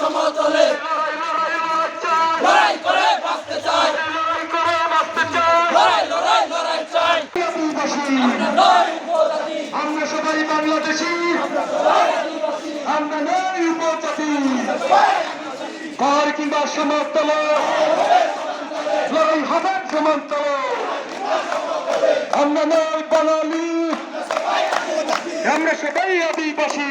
সমতলে। লড়াই করে বাঁচতে চাই। লড়াই লড়াই লড়াই চাই। আমরা নয় সবাই বাংলাদেশি। আমরা নই উপজাতি। কর কিংবা সমতল? লড়াই হবে আমরা নই বাঙালি। আমরা সবাই আদিবাসী।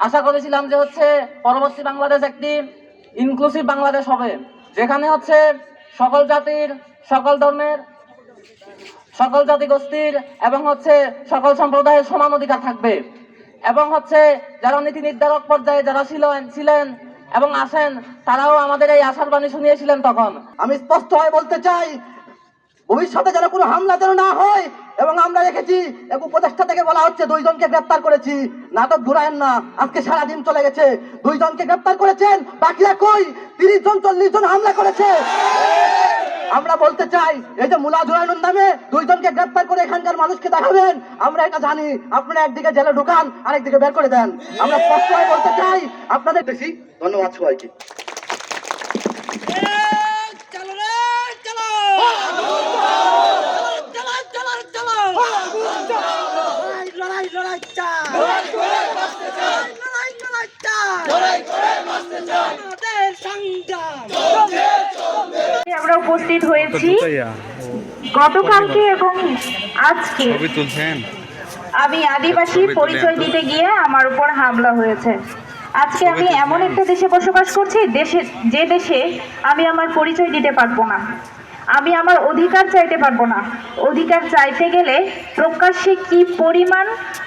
আশা করেছিলাম যে হচ্ছে পরবর্তী বাংলাদেশ একটি ইনক্লুসিভ বাংলাদেশ হবে, যেখানে হচ্ছে সকল জাতির, সকল ধর্মের, সকল জাতি গোষ্ঠীর এবং হচ্ছে সকল সম্প্রদায়ের সমান অধিকার থাকবে। এবং হচ্ছে যারা নীতি নির্ধারক পর্যায়ে যারা ছিলেন ছিলেন এবং আসেন, তারাও আমাদের এই আশার বাণী শুনিয়েছিলেন তখন। আমি স্পষ্ট হয়ে বলতে চাই, ভবিষ্যতে যেন কোনো হামলা যেন না হয় এবং আমরা এক উপদেষ্টা থেকে বলা হচ্ছে, দুইজনকে গ্রেপ্তার করেছি। নাটক ঘুরায়েন না, আজকে সারাদিন চলে গেছে। দুইজনকে গ্রেপ্তার করেছেন, বাকিরা কই? তিরিশ জন, চল্লিশ জন হামলা করেছে। আমরা বলতে চাই, এই যে মুলা জোরানুর নামে দুইজনকে গ্রেপ্তার করে এখানকার মানুষকে দেখাবেন, আমরা এটা জানি। আপনারা একদিকে জেলে ঢুকান, আরেকদিকে বের করে দেন। আমরা স্পষ্ট বলতে চাই, আপনাদের বেশি ধন্যবাদ সবাইকে। উপস্থিত হয়েছি। গতকালকে এবং আজকে আমি আদিবাসী পরিচয় দিতে গিয়ে আমার উপর হামলা হয়েছে। আজকে আমি এমন একটা দেশে বসবাস করছি দেশে যে দেশে আমি আমার পরিচয় দিতে পারব না। আমি আমার অধিকার চাইতে পারব না। অধিকার চাইতে গেলে প্রকাশ্যে কি পরিমাণ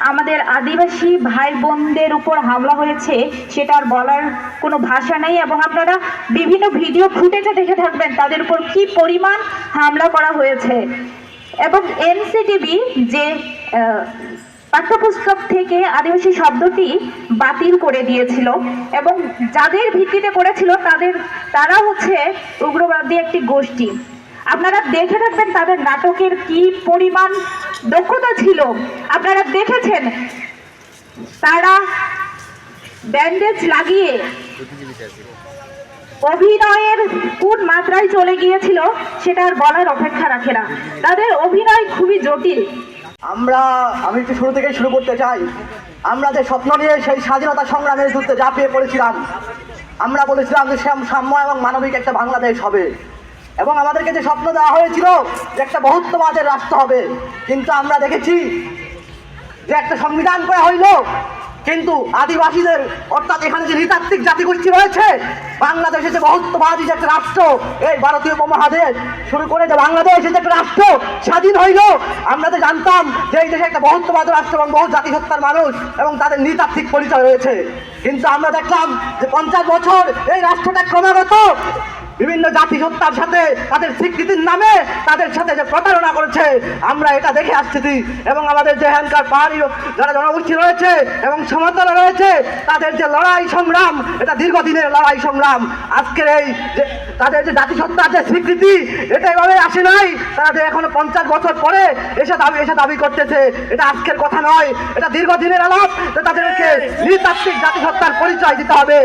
আমাদের আদিবাসী ভাই বোনদের উপর হামলা হয়েছে সেটা আর বলার কোনো ভাষা নেই এবং আপনারা বিভিন্ন ভিডিও ফুটেজে দেখে থাকবেন তাদের উপর কি পরিমাণ হামলা করা হয়েছে। এবং এনসিটিভি যে পাঠ্যপুস্তক থেকে আদিবাসী শব্দটি বাতিল করে দিয়েছিল এবং যাদের ভিত্তিতে করেছিল তাদের, তারা হচ্ছে উগ্রবাদী একটি গোষ্ঠী। আপনারা দেখে থাকবেন তাদের নাটকের কি পরিমাণ দক্ষতা ছিল। আপনারা দেখেছেন তারা ব্যান্ডেজ লাগিয়ে অভিনয়ের কোন মাত্রায় চলে গিয়েছিল সেটা আর বলার অপেক্ষা রাখে না। তাদের অভিনয় খুবই জটিল। আমরা, আমি একটু শুরু থেকে শুরু করতে চাই। আমরা যে স্বপ্ন নিয়ে সেই স্বাধীনতা সংগ্রামের যুদ্ধে ঝাঁপিয়ে পড়েছিলাম, আমরা বলেছিলাম যে সাম- সাম্য এবং মানবিক একটা বাংলাদেশ হবে। এবং আমাদেরকে যে স্বপ্ন দেওয়া হয়েছিল যে একটা বহুত্ববাদের রাষ্ট্র হবে, কিন্তু আমরা দেখেছি যে একটা সংবিধান করা হইল, কিন্তু আদিবাসীদের, অর্থাৎ এখানে যে নৃতাত্ত্বিক জাতিগোষ্ঠী রয়েছে, বাংলাদেশে যে বহুত্ববাদী যে একটা রাষ্ট্র, এই ভারতীয় উপমহাদেশ শুরু করে যে বাংলাদেশ যে একটা রাষ্ট্র স্বাধীন হইল, আমরা তো জানতাম যে এই দেশে একটা বহুত্ববাদ রাষ্ট্র এবং বহু জাতিসত্তার মানুষ এবং তাদের নৃতাত্ত্বিক পরিচয় রয়েছে। কিন্তু আমরা দেখলাম যে পঞ্চাশ বছর এই রাষ্ট্রটা ক্রমাগত বিভিন্ন জাতিসত্তার সাথে তাদের স্বীকৃতির নামে তাদের সাথে যে প্রতারণা করেছে, আমরা এটা দেখে আসছি এবং আমাদের যে এখানকার পাহাড়ি যারা জনগোষ্ঠী রয়েছে এবং সমতলে রয়েছে, তাদের যে লড়াই সংগ্রাম, এটা দীর্ঘদিনের লড়াই সংগ্রাম। আজকের এই যে তাদের যে জাতিসত্তার যে স্বীকৃতি, এটা এভাবে আসে নাই। তারা যে এখনও পঞ্চাশ বছর পরে এসে দাবি এসে দাবি করতেছে, এটা আজকের কথা নয়। এটা দীর্ঘদিনের আলাপ তাদেরকে নৃতাত্ত্বিক জাতিসত্তার পরিচয় দিতে হবে।